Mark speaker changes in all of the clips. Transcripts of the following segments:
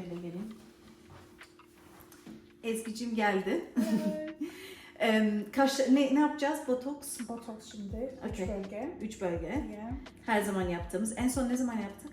Speaker 1: Şöyle gelin. Ezgi'cim geldi. Kaş, ne, ne yapacağız? Botoks.
Speaker 2: Botoks şimdi. Üç
Speaker 1: Okey.
Speaker 2: bölge.
Speaker 1: Üç bölge.
Speaker 2: Yeah.
Speaker 1: Her zaman yaptığımız. En son ne zaman yaptık?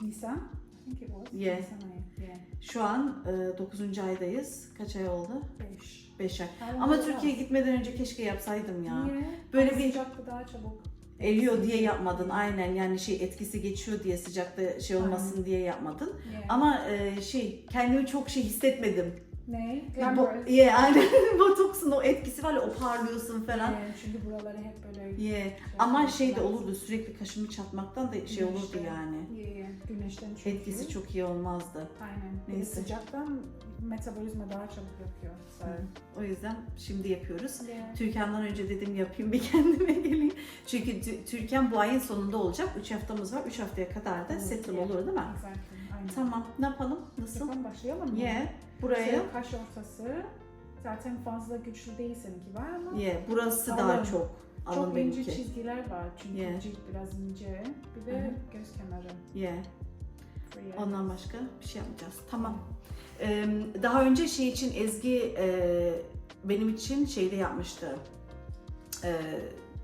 Speaker 2: Nisan. I think it was.
Speaker 1: Yeah.
Speaker 2: Nisan ayı. Yeah.
Speaker 1: Şu an e, 9. aydayız. Kaç ay oldu?
Speaker 2: Beş.
Speaker 1: 5 ay.
Speaker 2: Her
Speaker 1: Ama Türkiye'ye gitmeden önce keşke yapsaydım ya.
Speaker 2: Yeah.
Speaker 1: Böyle
Speaker 2: Ama
Speaker 1: bir-
Speaker 2: Sıcakta daha çabuk.
Speaker 1: Eriyor diye yapmadın aynen yani şey etkisi geçiyor diye sıcakta şey olmasın diye yapmadın.
Speaker 2: Yeah.
Speaker 1: Ama e, şey kendimi çok şey hissetmedim.
Speaker 2: ne?
Speaker 1: Bo-
Speaker 2: Glamorous.
Speaker 1: yeah, aynen botoksun o etkisi var ya o parlıyorsun falan.
Speaker 2: Yeah, çünkü buraları hep böyle
Speaker 1: Yeah. Ama şey de olurdu sürekli kaşımı çatmaktan da şey olurdu
Speaker 2: Güneşte.
Speaker 1: yani.
Speaker 2: Yeah, yeah. Güneşten çünkü.
Speaker 1: Etkisi çok iyi olmazdı.
Speaker 2: Aynen. Bir de
Speaker 1: Neyse.
Speaker 2: sıcaktan metabolizma daha çabuk yapıyor. So.
Speaker 1: O yüzden şimdi yapıyoruz.
Speaker 2: Yeah.
Speaker 1: Türkan'dan önce dedim yapayım bir kendime geleyim. Çünkü Tü- Türkan bu ayın sonunda olacak. 3 haftamız var. 3 haftaya kadar da
Speaker 2: Evet,
Speaker 1: settle
Speaker 2: yeah.
Speaker 1: olur değil mi?
Speaker 2: Exactly. Aynen.
Speaker 1: Tamam. Ne yapalım? Nasıl?
Speaker 2: Yapalım başlayalım mı?
Speaker 1: Yeah. Buraya.
Speaker 2: Şey, kaş ortası. Zaten fazla güçlü değil seninki var ama
Speaker 1: Yeah. Burası daha
Speaker 2: Alın.
Speaker 1: çok. Alın
Speaker 2: çok ince çizgiler var çünkü
Speaker 1: Yeah.
Speaker 2: cilt biraz ince. Bir
Speaker 1: Hı
Speaker 2: de
Speaker 1: hı.
Speaker 2: göz kenarı.
Speaker 1: Yeah. Ondan başka bir şey yapmayacağız. Tamam. Ee, daha önce şey için Ezgi e, benim için şeyde yapmıştı. E,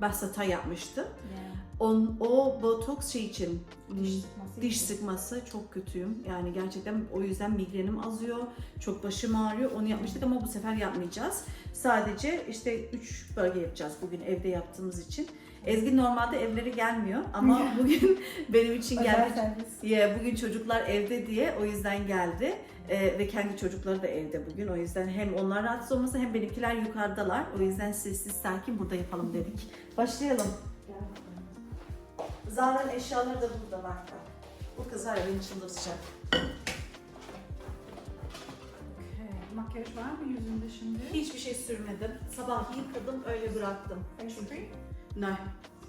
Speaker 1: Basata yapmıştı.
Speaker 2: Yeah.
Speaker 1: On, o botoks şey için
Speaker 2: Diş sıkması
Speaker 1: diş sıkması çok kötüyüm. Yani gerçekten o yüzden migrenim azıyor. Çok başım ağrıyor. Onu yapmıştık ama bu sefer yapmayacağız. Sadece işte 3 bölge yapacağız bugün evde yaptığımız için. Ezgi normalde evleri gelmiyor ama bugün benim için geldi. Ya bugün çocuklar evde diye o yüzden geldi Ee, ve kendi çocukları da evde bugün o yüzden hem onlar rahatsız olmasın hem benimkiler yukarıdalar o yüzden sessiz sakin burada yapalım dedik. Başlayalım. Zara'nın eşyaları da burada var. Bu kız var ya beni çıldırtacak.
Speaker 2: Okay. Makyaj var mı yüzünde şimdi?
Speaker 1: Hiçbir şey sürmedim. Sabah yıkadım öyle bıraktım.
Speaker 2: Face
Speaker 1: Ne?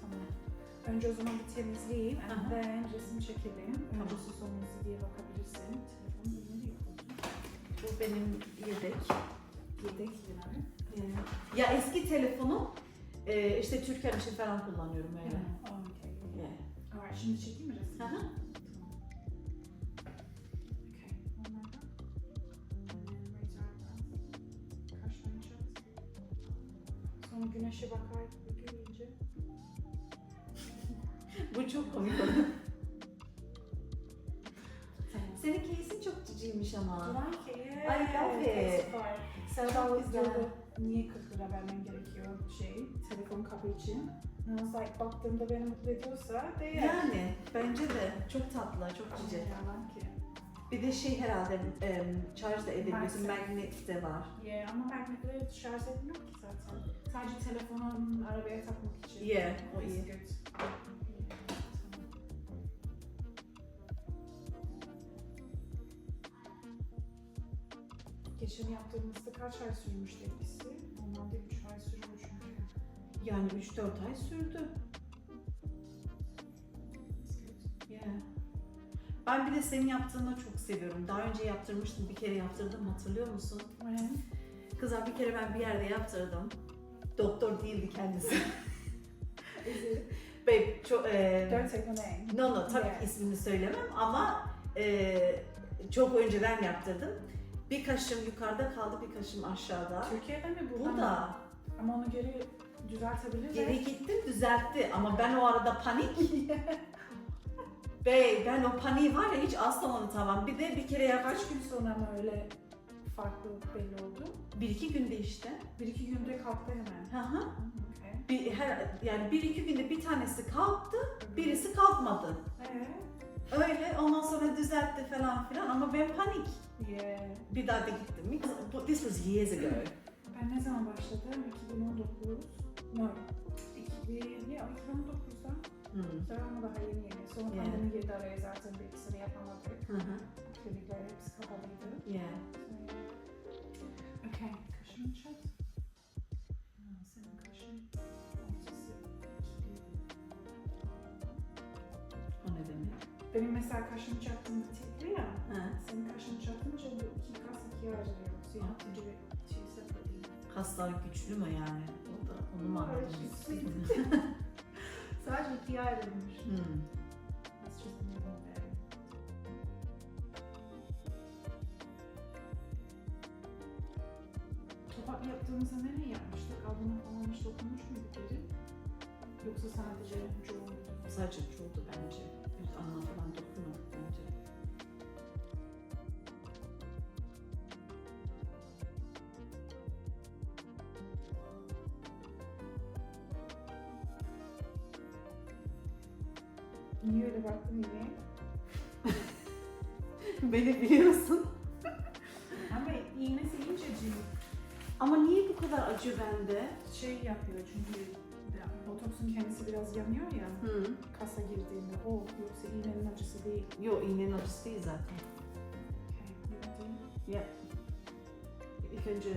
Speaker 2: Tamam. Önce o zaman bir temizleyeyim.
Speaker 1: Aha.
Speaker 2: And then resim çekelim.
Speaker 1: Tamam.
Speaker 2: Öncesi sonrası diye bakabilirsin. Telefonu nereye koydun?
Speaker 1: Bu benim yedek.
Speaker 2: Yedek lira.
Speaker 1: Ya eski telefonu e, işte Türkiye için falan kullanıyorum öyle.
Speaker 2: Oh, okay.
Speaker 1: Yeah.
Speaker 2: Alright, şimdi çekeyim mi resmi?
Speaker 1: Aha.
Speaker 2: Güneşe bakar gibi
Speaker 1: çok komik oldu. Senin case'in çok ciciymiş ama.
Speaker 2: İt.
Speaker 1: I love it.
Speaker 2: Süper.
Speaker 1: Çok
Speaker 2: Sevda
Speaker 1: güzel.
Speaker 2: Niye 40 lira vermen gerekiyor şey, telefon kabı için? Was like, baktığımda beni mutlu ediyorsa değer.
Speaker 1: Yani bence de çok tatlı, çok cici.
Speaker 2: Yeah, I like it.
Speaker 1: Bir de şey herhalde em, şarj da edebiliyorsun,
Speaker 2: Magnet.
Speaker 1: magnet de var.
Speaker 2: Yeah, ama magnetleri şarj etmiyor ki zaten. Sadece telefonun arabaya takmak için.
Speaker 1: Yeah, o
Speaker 2: It's
Speaker 1: iyi.
Speaker 2: good. Geçen yaptığımızda kaç ay sürmüştü etkisi? Normalde 3 ay sürüyor çünkü.
Speaker 1: Yani 3-4 ay sürdü. Yeah. Ben bir de senin yaptığını çok seviyorum. Daha önce yaptırmıştım, bir kere yaptırdım hatırlıyor musun?
Speaker 2: When?
Speaker 1: Kızlar bir kere ben bir yerde yaptırdım. Doktor değildi kendisi. Babe, çok... e,
Speaker 2: Don't say the name.
Speaker 1: No no tabii
Speaker 2: Yeah.
Speaker 1: ismini söylemem ama e, çok önceden yaptırdım. Bir kaşım yukarıda kaldı, bir kaşım aşağıda.
Speaker 2: Türkiye'de mi mı?
Speaker 1: Burada
Speaker 2: Ama onu geri düzeltebiliriz.
Speaker 1: geri gittim düzeltti ama ben o arada panik. Bey ben o paniği var ya hiç asla unutamam. Bir de bir kere yaklaş
Speaker 2: Kaç gün sonra mı öyle farklı belli oldu?
Speaker 1: bir iki günde işte.
Speaker 2: Bir iki günde kalktı hemen.
Speaker 1: Hı hı.
Speaker 2: Okay.
Speaker 1: Bir, her, yani bir iki günde bir tanesi kalktı, birisi kalkmadı.
Speaker 2: Ee?
Speaker 1: Öyle ondan sonra düzeltti falan filan ama ben panik.
Speaker 2: Yeah.
Speaker 1: Bir daha da gittim. This was years ago.
Speaker 2: Ben ne zaman başladım? 2019. No. 2000, ya 2019'da.
Speaker 1: Hmm.
Speaker 2: Sonra daha yeni yeni. Sonra
Speaker 1: Yeah.
Speaker 2: pandemi girdi araya zaten bir ikisini yapamadık.
Speaker 1: Hı hı.
Speaker 2: Klinikler hepsi kapalıydı.
Speaker 1: Yeah.
Speaker 2: Benim mesela kaşımı çaktığımda tekli ya.
Speaker 1: He.
Speaker 2: Senin kaşını çaktığınca bu iki kas ikiye ayrılıyor. Suyun şey gibi şey sepetli.
Speaker 1: Kaslar güçlü mü yani? O da onu mu anladın?
Speaker 2: Sadece ikiye ayrılmış.
Speaker 1: Hmm.
Speaker 2: That's just Kapak yaptığımızda nereye yapmıştık? Ablama falan dokunmuş muyduk geri? Yoksa sadece çoğu
Speaker 1: Sadece çoğu bence.
Speaker 2: Niye öyle baktın yine?
Speaker 1: Beni biliyorsun.
Speaker 2: Ama iğnesi incecik.
Speaker 1: Ama niye bu kadar acı bende?
Speaker 2: Şey yapıyor çünkü botoksun kendisi biraz yanıyor ya
Speaker 1: Hı.
Speaker 2: kasa girdiğinde. O yoksa iğnenin acısı değil.
Speaker 1: Yo iğnenin acısı değil zaten.
Speaker 2: Okay, değil.
Speaker 1: Ya. İlk önce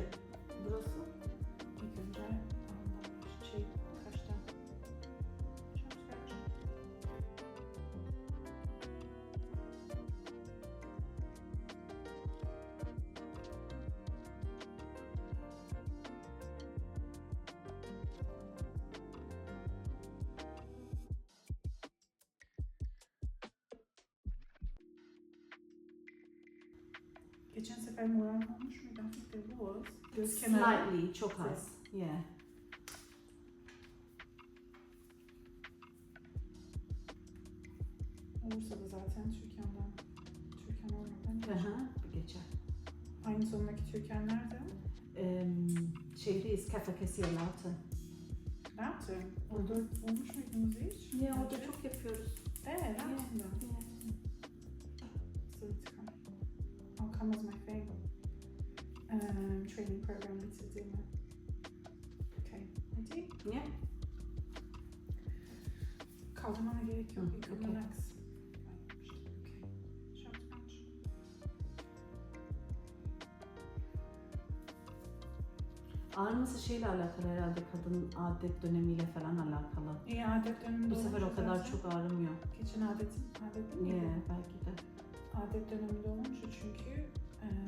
Speaker 2: Geçen sefer moral olmuş muydu? Hafif de was. Göz kenarı.
Speaker 1: Slightly, çok az. Yeah.
Speaker 2: Olursa da zaten Türkan'dan. Türkan olmadan.
Speaker 1: Aha, bu geçer.
Speaker 2: Aynı sonundaki Türkan nerede?
Speaker 1: Um, şehriyiz, kafa kesiyorlardı.
Speaker 2: Training program bitirdiğimi. Okay. Ready?
Speaker 1: Yeah.
Speaker 2: Kaldırmana gerek yok.
Speaker 1: Hı, okay.
Speaker 2: Okay.
Speaker 1: Ağrıması şeyle alakalı herhalde kadın adet dönemiyle falan alakalı.
Speaker 2: İyi adet döneminde
Speaker 1: Bu sefer o kadar
Speaker 2: zaten-
Speaker 1: çok ağrımıyor.
Speaker 2: Geçen adetin, adet değil
Speaker 1: Yeah,
Speaker 2: miydi?
Speaker 1: belki de.
Speaker 2: Adet döneminde olunca çünkü em,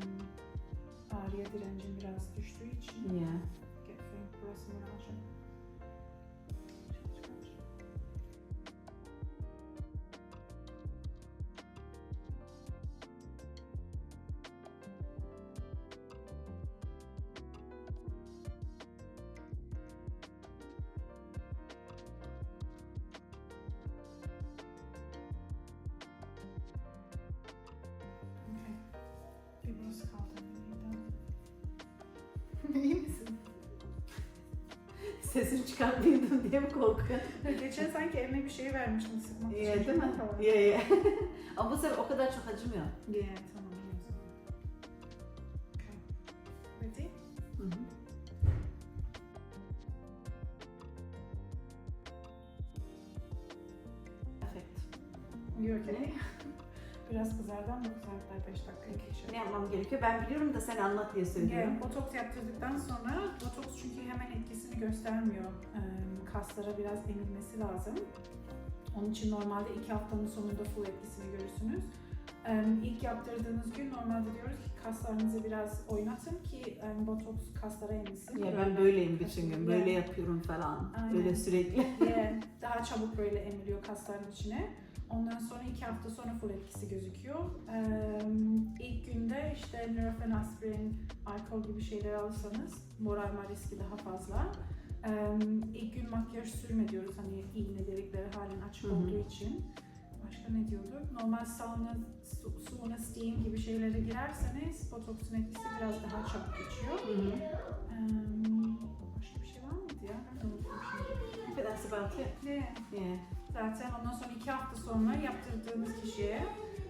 Speaker 2: ağrıya direncin biraz düştüğü için
Speaker 1: Yeah.
Speaker 2: Getfree burası moralca.
Speaker 1: Sesini çıkartmayayım diye mi korkuyorsun?
Speaker 2: Geçen sanki eline bir şey vermiştin sıkmak için.
Speaker 1: Yeah, değil mi?
Speaker 2: Tamam.
Speaker 1: Yeah, yeah. Ama bu sefer o kadar çok acımıyor.
Speaker 2: Yeah, tamam. Okay. Ready?
Speaker 1: Hı hı. Perfect.
Speaker 2: You okay? Biraz kızardı ama kızartlar 5 dakika geçiyor.
Speaker 1: Ne yapmam gerekiyor? Ben biliyorum da sen anlat diye söylüyorum.
Speaker 2: Yeah, botoks yaptırdıktan sonra botoks çünkü hemen etkisini göstermiyor. Ee, kaslara biraz emilmesi lazım. Onun için normalde iki haftanın sonunda full etkisini görürsünüz. İlk yaptırdığınız gün normalde diyoruz ki kaslarınızı biraz oynatın ki botoks kaslara emilsin.
Speaker 1: Ya ben böyleyim bütün gün.
Speaker 2: Yeah.
Speaker 1: Böyle yapıyorum falan.
Speaker 2: Aynen.
Speaker 1: Böyle sürekli.
Speaker 2: Yeah, daha çabuk böyle emiliyor kasların içine. Ondan sonra iki hafta sonra full etkisi gözüküyor. Ee, ilk günde işte Nurofen, aspirin, alkol gibi şeyler alırsanız morarma riski daha fazla. Ee, ilk gün makyaj sürme diyoruz hani iğne delikleri halen açık
Speaker 1: Hı hı.
Speaker 2: olduğu için. Başka ne diyorduk? Normal sauna, su, sauna, steam gibi şeylere girerseniz botoksun etkisi biraz daha çabuk geçiyor.
Speaker 1: Hı hı.
Speaker 2: Ee, başka bir şey var mıydı ya? Ben de unuttum şimdi.
Speaker 1: That's about it. Yeah.
Speaker 2: Zaten ondan sonra iki hafta sonra yaptırdığınız kişiye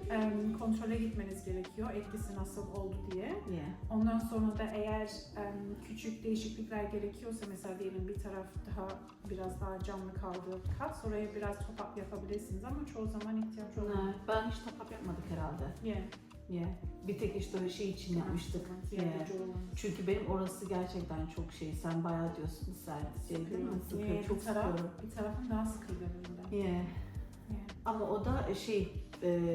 Speaker 2: em, kontrole gitmeniz gerekiyor etkisi nasıl oldu diye.
Speaker 1: Yeah.
Speaker 2: Ondan sonra da eğer em, küçük değişiklikler gerekiyorsa mesela diyelim bir taraf daha biraz daha canlı kaldı kas oraya biraz top up yapabilirsiniz ama çoğu zaman ihtiyaç olmuyor.
Speaker 1: Ne, Ben hiç top up yapmadık herhalde.
Speaker 2: Yeah.
Speaker 1: Yeah. Bir tek işte o şey için yapmıştık.
Speaker 2: Yeah.
Speaker 1: Yeah. Çünkü benim orası gerçekten çok şey. Sen bayağı diyorsun sert şey değil mi? Sıkıyor.
Speaker 2: Yeah,
Speaker 1: çok
Speaker 2: bir, taraf,
Speaker 1: sıkıyorum.
Speaker 2: bir tarafın daha de.
Speaker 1: Yeah.
Speaker 2: Yeah.
Speaker 1: Ama o da şey e,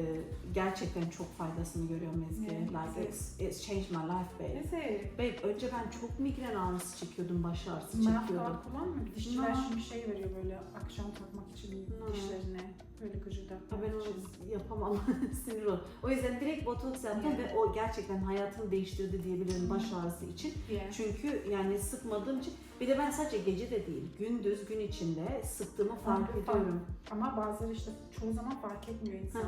Speaker 1: gerçekten çok faydasını görüyorum Ezgi.
Speaker 2: Yeah,
Speaker 1: like
Speaker 2: evet.
Speaker 1: it's, it's changed my life babe.
Speaker 2: Neyse.
Speaker 1: Babe önce ben çok migren ağrısı çekiyordum, baş ağrısı çekiyordum.
Speaker 2: guard kullanmıyor. Dişçiler
Speaker 1: No.
Speaker 2: şimdi şey veriyor böyle akşam takmak için
Speaker 1: No.
Speaker 2: dişlerine. Böyle gıcırdatmak
Speaker 1: Ben onu yapamam. Sinir olur. O yüzden direkt botoks yaptım
Speaker 2: Evet.
Speaker 1: ve o gerçekten hayatımı değiştirdi diyebilirim baş ağrısı için.
Speaker 2: Yeah.
Speaker 1: Çünkü yani sıkmadığım için bir de ben sadece gece de değil gündüz gün içinde sıktığımı fark
Speaker 2: Fark-
Speaker 1: ediyorum.
Speaker 2: Ama bazıları işte çoğu zaman fark etmiyor
Speaker 1: Hı
Speaker 2: insan.
Speaker 1: hı.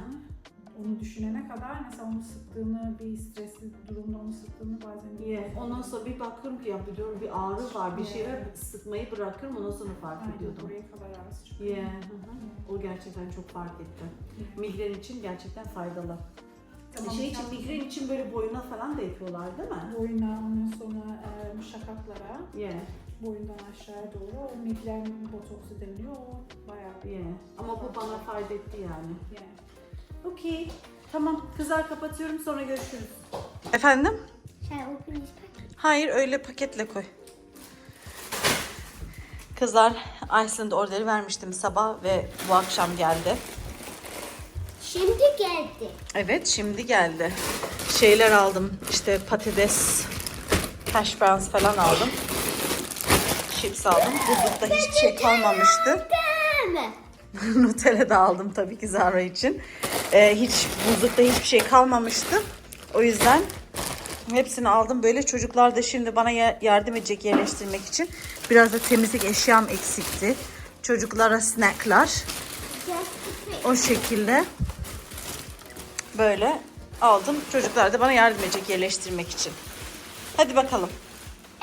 Speaker 2: Onu düşünene kadar mesela onu sıktığını, bir stresli durumda onu sıktığını bazen
Speaker 1: Yeah. Ondan sonra bir bakıyorum ki ya bir diyorum bir ağrı var bir şey
Speaker 2: Yeah.
Speaker 1: sıkmayı bırakıyorum ondan sonra fark
Speaker 2: Aynen,
Speaker 1: ediyordum.
Speaker 2: buraya kadar ağrısı çıkıyor.
Speaker 1: Yeah. hı hı. O gerçekten çok fark etti. Migren için gerçekten faydalı.
Speaker 2: Tamam,
Speaker 1: şey için migren için böyle boyuna falan da yapıyorlar değil mi?
Speaker 2: Boyuna, ondan sonra e, şakaklara,
Speaker 1: Yeah.
Speaker 2: Boyundan aşağıya doğru o migren botoksu deniliyor. O bayağı bir
Speaker 1: Yeah. Ama bu bana fayda etti yani.
Speaker 2: yani.
Speaker 1: Okey. Tamam kızlar kapatıyorum sonra görüşürüz. Efendim?
Speaker 3: I open this packet?
Speaker 1: Hayır öyle paketle koy. Kızlar Iceland orderi vermiştim sabah ve bu akşam geldi.
Speaker 3: Şimdi geldi.
Speaker 1: Evet şimdi geldi. Şeyler aldım işte patates, hash browns falan aldım. Chips aldım. Buzlukta hiçbir şey kalmamıştı. Nutella da aldım tabii ki Zara için. Ee, hiç buzlukta hiçbir şey kalmamıştı. O yüzden hepsini aldım. Böyle çocuklar da şimdi bana ya- yardım edecek yerleştirmek için. Biraz da temizlik eşyam eksikti. Çocuklara snacklar. O şekilde böyle aldım. Çocuklar da bana yardım edecek yerleştirmek için. Hadi bakalım.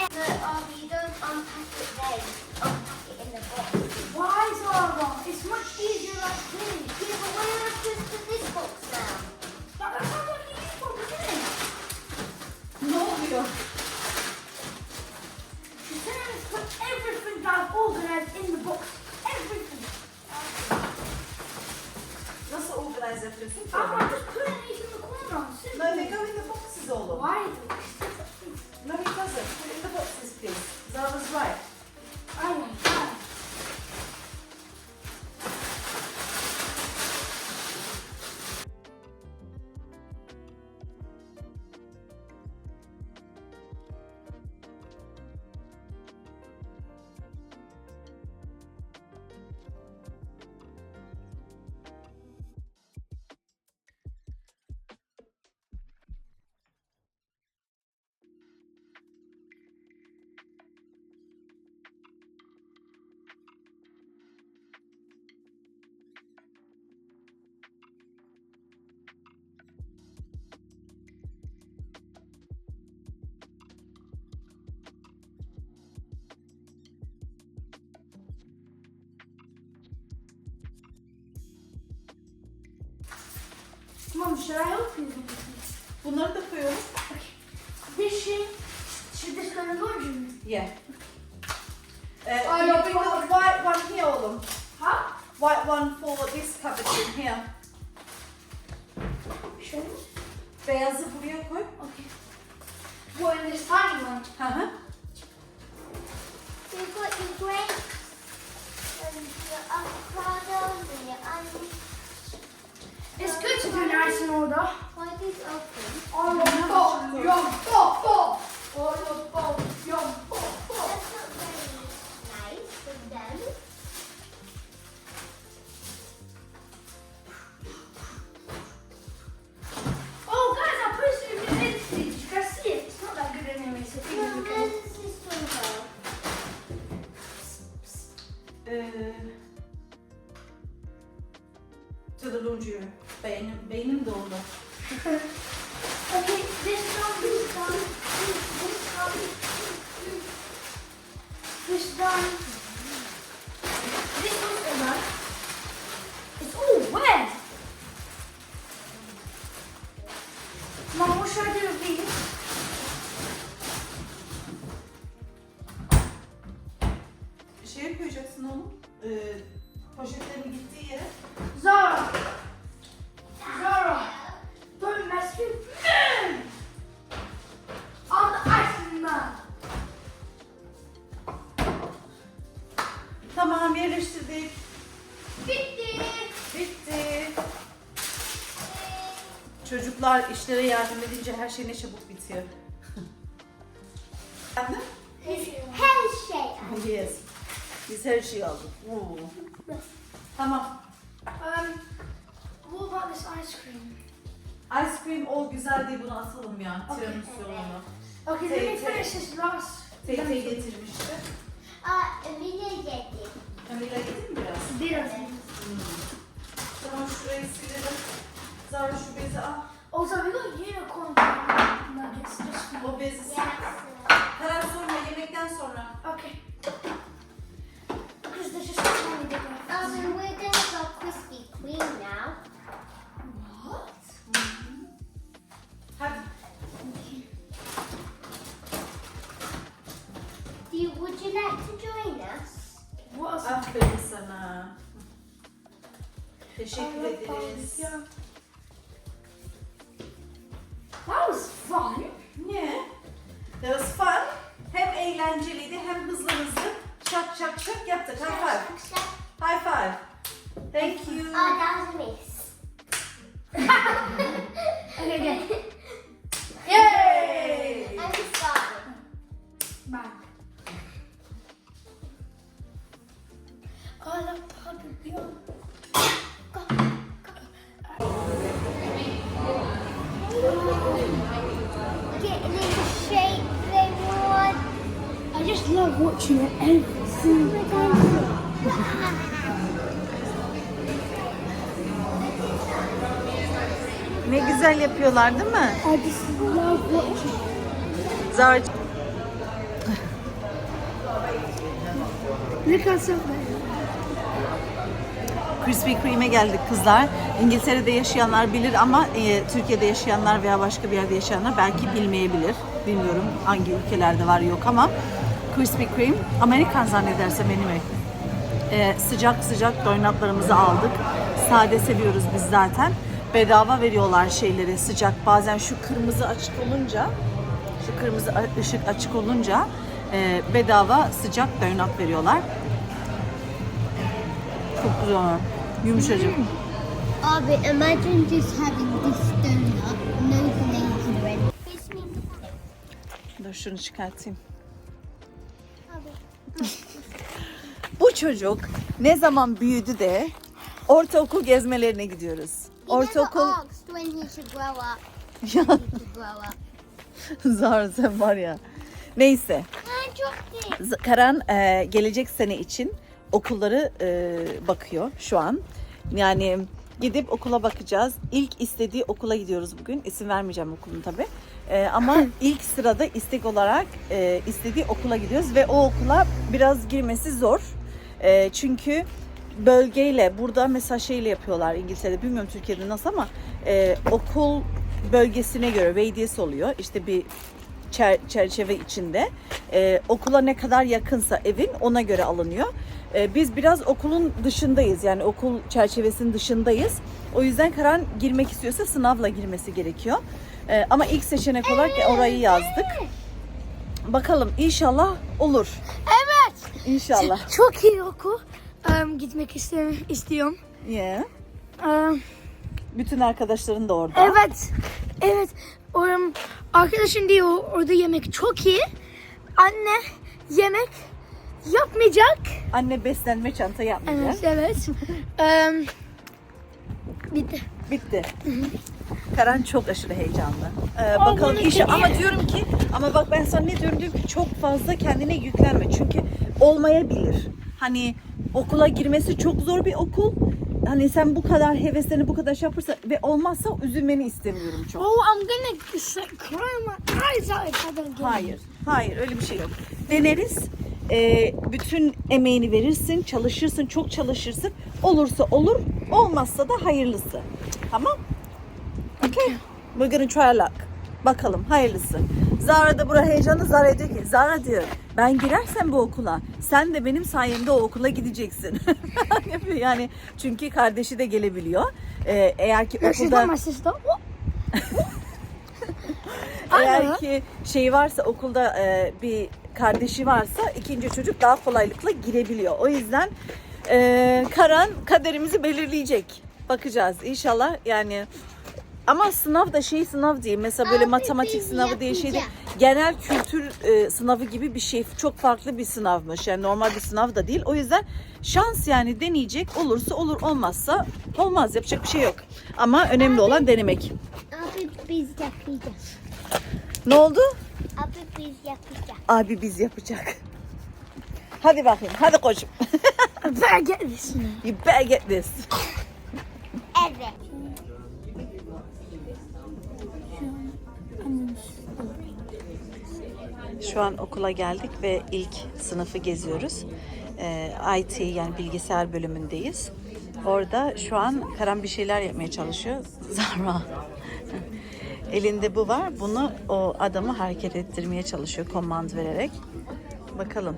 Speaker 3: But um, you don't unpack it then. Unpack it in the box. Why, Zara? It's much easier like this. Yeah, but why not just put this box now? But that's not what you for, isn't it?
Speaker 1: Ne oluyor?
Speaker 3: You said to put everything down organized in the box. Everything.
Speaker 1: Organize yapıyorsun ki?
Speaker 3: I'm just putting these in the corner.
Speaker 1: No, they go in the boxes oğlum.
Speaker 3: Why?
Speaker 1: No, it doesn't. Put it in the boxes, please. Zara's right.
Speaker 3: I don't know. Mom, should I open them?
Speaker 1: Bunları da
Speaker 3: should, should this go in the laundry room?
Speaker 1: Yeah. Uh,
Speaker 3: Oh,
Speaker 1: you
Speaker 3: no,
Speaker 1: bring the
Speaker 3: for-
Speaker 1: white one here oğlum.
Speaker 3: Huh?
Speaker 1: White one for this cupboard in here.
Speaker 3: Should I?
Speaker 1: Beyazı buraya koy.
Speaker 3: Okay. What, in this tiny one?
Speaker 1: Hı hı.
Speaker 3: You've got your grapes and your avocados and your onions.
Speaker 4: It's good to do nice in order.
Speaker 3: Why these open?
Speaker 4: On your top, your top, top.
Speaker 1: Çocuklar işlere yardım edince her şey ne çabuk bitiyor. Efendim?
Speaker 3: Her şey.
Speaker 1: Yes. Biz her şeyi aldık. Oo. Tamam.
Speaker 4: Um, what about this ice cream?
Speaker 1: Ice cream o güzel değil bunu atalım ya.
Speaker 4: Okey.
Speaker 1: Tiramisu olanı.
Speaker 4: Okay, let me finish this last.
Speaker 1: Tay getirmişti.
Speaker 3: Uh, Emilia Yeti.
Speaker 1: Kamila getir mi biraz?
Speaker 4: Biraz.
Speaker 1: Tamam şurayı silelim. Zara şu bezi al.
Speaker 4: Also, we got unicorn nuggets just for
Speaker 1: O bezi
Speaker 3: Yes.
Speaker 1: sil. Karar sorma yemekten sonra.
Speaker 4: Okay. Because there's just a tiny bit left.
Speaker 3: Um, and we're gonna go Krispy Kreme now.
Speaker 4: What?
Speaker 1: Hadi.
Speaker 3: Do you, would you like to join us?
Speaker 4: What else?
Speaker 1: Aferin sana. Teşekkür
Speaker 4: I love
Speaker 1: ederiz.
Speaker 4: pumpkins, fun.
Speaker 1: Niye? That was fun. Hem eğlenceliydi hem hızlı hızlı şak şak şak yaptık. High five. High five. Thank you.
Speaker 3: Oh, that was a miss.
Speaker 4: Okay, again.
Speaker 1: Ne güzel yapıyorlar değil mi?
Speaker 4: Look at something.
Speaker 1: Krispy Kreme'e geldik kızlar. İngiltere'de yaşayanlar bilir ama e, Türkiye'de yaşayanlar veya başka bir yerde yaşayanlar belki bilmeyebilir. Bilmiyorum hangi ülkelerde var yok ama Krispy Kreme Amerikan zannedersem anyway. E, sıcak sıcak donutlarımızı aldık. Sade seviyoruz biz zaten. Bedava veriyorlar şeyleri sıcak. Bazen şu kırmızı açık olunca, şu kırmızı ışık açık olunca e, bedava sıcak donut veriyorlar. Çok güzel. Yumuşacık.
Speaker 3: Abi, imagine just having this donut, no me.
Speaker 1: Dur şunu çıkartayım. Çocuk ne zaman büyüdü de ortaokul gezmelerine gidiyoruz. Ortaokul... Ya. Zara sen var ya. Neyse. Karan e, gelecek sene için okulları e, bakıyor şu an. Yani gidip okula bakacağız. İlk istediği okula gidiyoruz bugün. İsim vermeyeceğim okulun tabi. ama ilk sırada istek olarak e, istediği okula gidiyoruz ve o okula biraz girmesi zor. E, çünkü bölgeyle burada mesela şeyle yapıyorlar İngiltere'de bilmiyorum Türkiye'de nasıl ama e, okul bölgesine göre radius oluyor. İşte bir çer- çerçeve içinde. Ee, okula ne kadar yakınsa evin ona göre alınıyor. Ee, biz biraz okulun dışındayız yani okul çerçevesinin dışındayız. O yüzden Karan girmek istiyorsa sınavla girmesi gerekiyor. Ee, ama ilk seçenek olarak orayı yazdık. Bakalım inşallah olur.
Speaker 4: Evet.
Speaker 1: İnşallah.
Speaker 4: Çok iyi okul. Um, gitmek iste- istiyorum.
Speaker 1: Yeah.
Speaker 4: Um,
Speaker 1: Bütün arkadaşların da orada.
Speaker 4: evet. Evet. Um, arkadaşım diyor orada yemek çok iyi. Anne yemek yapmayacak.
Speaker 1: Anne beslenme çanta yapmayacak.
Speaker 4: Evet. evet. um, bitti.
Speaker 1: Bitti. Karan çok aşırı heyecanlı. Ee, bakalım inşallah ama diyorum ki ama bak ben sana ne diyorum diyorum ki çok fazla kendine yüklenme. Çünkü olmayabilir. Hani okula girmesi çok zor bir okul. Hani sen bu kadar heveslerini bu kadar şey yapırsa ve olmazsa üzülmeni istemiyorum çok.
Speaker 4: Oh, I'm gonna cry my eyes out.
Speaker 1: Hayır, hayır öyle bir şey yok. Deneriz. Ee, bütün emeğini verirsin, çalışırsın, çok çalışırsın. Olursa olur, olmazsa da hayırlısı. Tamam? Okay. We're gonna try luck. Bakalım hayırlısı. Zara da buraya heyecanlı Zara diyor ki Zara diyor ben girersem bu okula sen de benim sayemde o okula gideceksin. Yani çünkü kardeşi de gelebiliyor. Ee, eğer ki okulda eğer ki şey varsa okulda e, bir kardeşi varsa ikinci çocuk daha kolaylıkla girebiliyor. O yüzden e, Karan kaderimizi belirleyecek. Bakacağız inşallah yani Ama sınav da şey sınav değil. Mesela böyle
Speaker 3: Abi
Speaker 1: matematik sınavı diye şey değil. Genel kültür e, sınavı gibi bir şey. Çok farklı bir sınavmış. Yani normal bir sınav da değil. O yüzden şans yani deneyecek. Olursa olur, olmazsa olmaz. Yapacak bir şey yok. Ama önemli olan denemek.
Speaker 3: Abi biz yapacağız.
Speaker 1: Ne oldu?
Speaker 3: Abi biz yapacağız.
Speaker 1: Abi biz yapacak. Hadi bakayım. Hadi koçum.
Speaker 3: Ben gelmişsin.
Speaker 1: you better get this.
Speaker 3: Evet.
Speaker 1: Şu an okula geldik ve ilk sınıfı geziyoruz. Ee, IT yani bilgisayar bölümündeyiz. Orada şu an Karan bir şeyler yapmaya çalışıyor. Zara. Elinde bu var. Bunu o adamı hareket ettirmeye çalışıyor command vererek. Bakalım.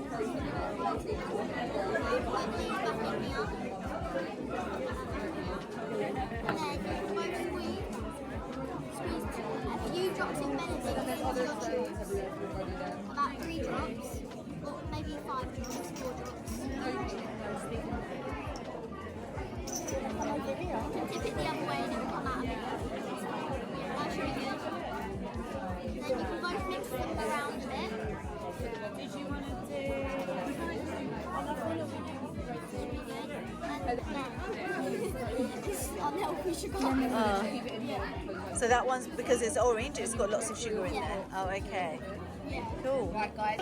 Speaker 3: person. Uh,
Speaker 1: so that one's because it's orange, it's got lots of sugar in there. Oh, okay. Cool.
Speaker 4: Right, guys.